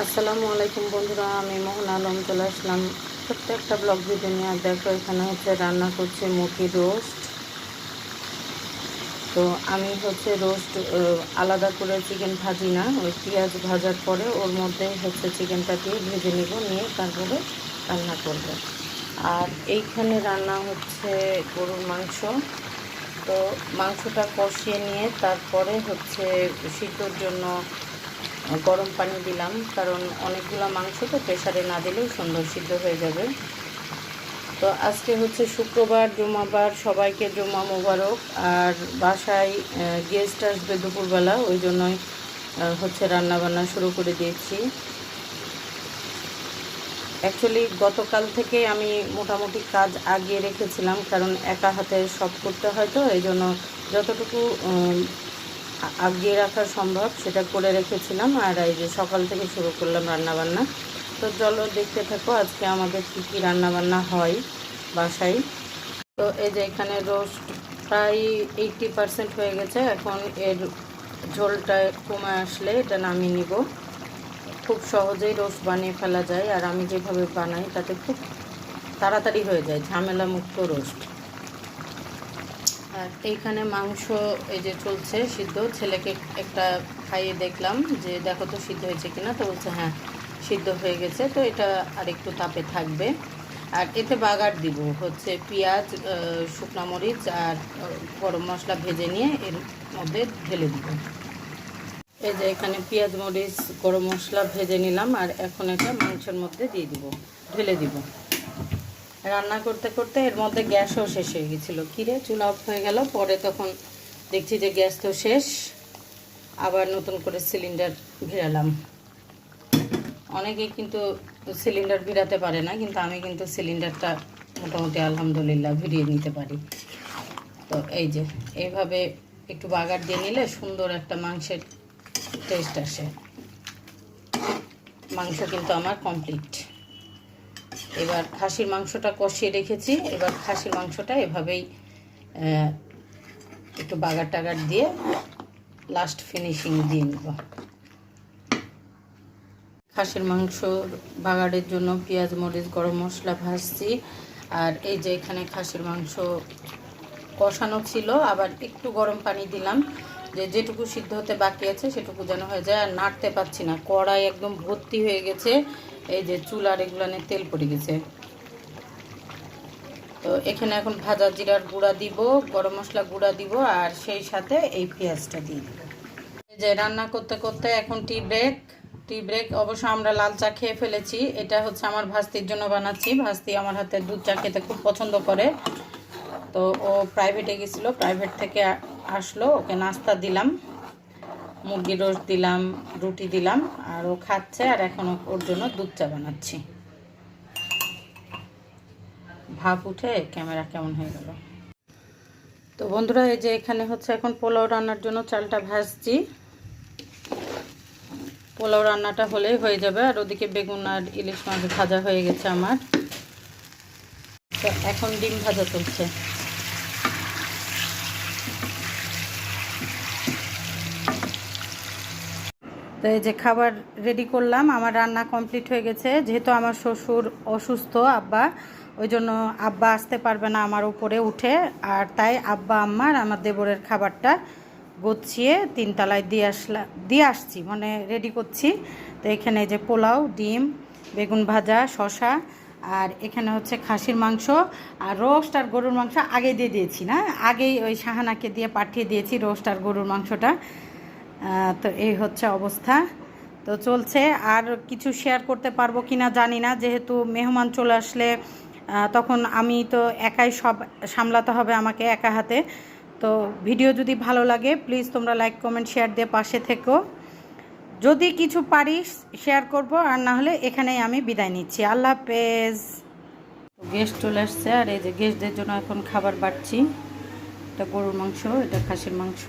আসসালামু আলাইকুম বন্ধুরা, আমি মোহন আলম চলে আসলাম ছোট্ট একটা ব্লগ ভিডিও নিয়ে। আর দেখো, এখানে হচ্ছে রান্না করছি মুরগির রোস্ট তো আমি হচ্ছে রোস্ট আলাদা করে চিকেন ভাজি না, ওই পেঁয়াজ ভাজার পরে ওর মধ্যে হচ্ছে চিকেনটা দিয়ে ভেজে নেব, নিয়ে তারপরে রান্না করব। আর এইখানে রান্না হচ্ছে গরুর মাংস। তো মাংসটা কষিয়ে নিয়ে তারপরে হচ্ছে সিদ্ধর জন্য গরম পানি দিলাম, কারণ অনেকগুলো মাংস তো প্রেশারে না দিলেও সুন্দর সিদ্ধ হয়ে যাবে। তো আজকে হচ্ছে শুক্রবার, জুমাবার, সবাইকে জুমা মোবারক। আর বাসায় গেস্ট আসবে দুপুরবেলা, ওই জন্যই হচ্ছে রান্নাবান্না শুরু করে দিয়েছি। অ্যাকচুয়ালি গতকাল থেকে আমি মোটামুটি কাজ আগিয়ে রেখেছিলাম, কারণ একা হাতে সব করতে হয় তো, এই জন্য যতটুকু আগিয়ে রাখা সম্ভব, সেটা করে রেখেছিলাম আর এই যে সকাল থেকে শুরু করলাম রান্নাবান্না। তো চলো দেখতে থাকো আজকে আমাদের কী কী রান্না বান্না হয় বাসায়। তো এই যে এখানে রোস্ট প্রায় এইটটি পারসেন্ট হয়ে গেছে, এখন এর ঝোলটা কমে আসলে এটা নামিয়ে নিব। খুব সহজেই রোস্ট বানিয়ে ফেলা যায় আর আমি যেভাবে বানাই তাতে খুব তাড়াতাড়ি হয়ে যায় ঝামেলা মুক্ত রোস্ট। আর এইখানে মাংস এই যে চলছে সিদ্ধ, ছেলেকে একটা খাইয়ে দেখলাম যে দেখো তো সিদ্ধ হয়েছে কিনা, তো বলছে হ্যাঁ সিদ্ধ হয়ে গেছে, তো এটা আর একটু তাপে থাকবে। আর এতে বাগার দিব, হচ্ছে পেঁয়াজ শুকনা মরিচ আর গরম মশলা ভেজে নিয়ে এর মধ্যে ঢেলে দিব। এই যে এখানে পেঁয়াজ, মরিচ, গরম মশলা ভেজে নিলাম আর এখন এটা মাংসের মধ্যে দিয়ে দিব, ঢেলে দিব। রান্না করতে করতে এর মধ্যে গ্যাসও শেষ হয়ে গেছিল। কিরে চুলা অফ হয়ে গেল। পরে তখন দেখছি যে গ্যাস তো শেষ। আবার নতুন করে সিলিন্ডার ভিড়ালাম। অনেকেই কিন্তু সিলিন্ডার ভিড়াতে পারে না, কিন্তু আমি কিন্তু সিলিন্ডারটা মোটামুটি আলহামদুলিল্লাহ ভিড়িয়ে নিতে পারি। তো এই যে, এইভাবে একটু বাগার দিয়ে নিলে সুন্দর একটা মাংসের টেস্ট আসে। মাংস কিন্তু আমার কমপ্লিট এবার খাসির মাংসটা কষিয়ে রেখেছি। এবার খাসির মাংসটা এভাবেই একটু বাগার টাগার দিয়ে লাস্ট ফিনিশিং দিয়ে নেব। খাসির মাংস বাগারের জন্য পেঁয়াজ, মরিচ, গরম মশলা ভাজছি। আর এই যে এখানে খাসির মাংস কষানো ছিল, আবার একটু গরম পানি দিলাম। যে যেটুকু সিদ্ধ হতে বাকি আছে সেটুকু যেন হয়ে যায়। আর নাড়তে পারছি না। কড়াই একদম ভর্তি হয়ে গেছে। এই যে চুলার এগুলানে তেল পড়ে গেছে। তো এখানে এখন ভাজা জিরার গুঁড়া দিব, গরম মশলা গুঁড়া দিব, আর সেই সাথে এই পেঁয়াজটা দিয়ে দিব। এই যে রান্না করতে করতে এখন টি ব্রেক টি ব্রেক অবশ্য আমরা লাল চা খেয়ে ফেলেছি। এটা হচ্ছে আমার ভাস্তির জন্য বানাচ্ছি। ভাস্তি আমার হাতে দুধ চা খেতে খুব পছন্দ করে। তো ও প্রাইভেটে গেছিল প্রাইভেট থেকে আসলো, ওকে নাস্তা দিলাম। মুরগির রোস্ট দিলাম, রুটি দিলাম, আর ও খাচ্ছে, আর এখন ওর জন্য দুধ চা বানাচ্ছি। ভাপ উঠে ক্যামেরা কেমন হয়ে গেল। তো বন্ধুরা, এই যে এখানে হচ্ছে এখন পোলাও রান্নার জন্য চালটা ভাজছি। পোলাও রান্নাটা হলেই হয়ে যাবে, আর ওদিকে বেগুন আর ইলিশ মাছ ভাজা হয়ে গেছে আমার। তো এখন ডিম ভাজা চলছে। তো এই যে খাবার রেডি করলাম, আমার রান্না কমপ্লিট হয়ে গেছে। যেহেতু আমার শ্বশুর অসুস্থ, আব্বা, ওই জন্য আব্বা আসতে পারবে না আমার উপরে উঠে। আর তাই আব্বা আম্মার আমার দেবরের খাবারটা গুছিয়ে তিনতলায় দিয়ে আসলা, দিয়ে আসছি মানে রেডি করছি। তো এখানে যে পোলাও, ডিম, বেগুন ভাজা শশা আর এখানে হচ্ছে খাসির মাংস আর রোস্ট আর গরুর মাংস আগে দিয়ে দিয়েছি, না? আগেই ওই শাহানাকে দিয়ে পাঠিয়ে দিয়েছি রোস্ট আর গরুর মাংসটা। তো এই হচ্ছে অবস্থা। তো চলছে, আর কিছু শেয়ার করতে পারব কি না জানি না। যেহেতু মেহমান চলে আসলে তখন আমি তো একাই সব সামলাতে হবে আমাকে একা হাতে। তো ভিডিও যদি ভালো লাগে প্লিজ তোমরা লাইক কমেন্ট শেয়ার দিয়ে পাশে থেকো। যদি কিছু পারি শেয়ার করব, আর না হলে এখানেই আমি বিদায় নিচ্ছি। আল্লাহ হাফেজ। গেস্ট চলে আসছে, আর এই যে গেস্টদের জন্য এখন খাবার বাড়ছি। এটা গরুর মাংস, এটা খাসির মাংস।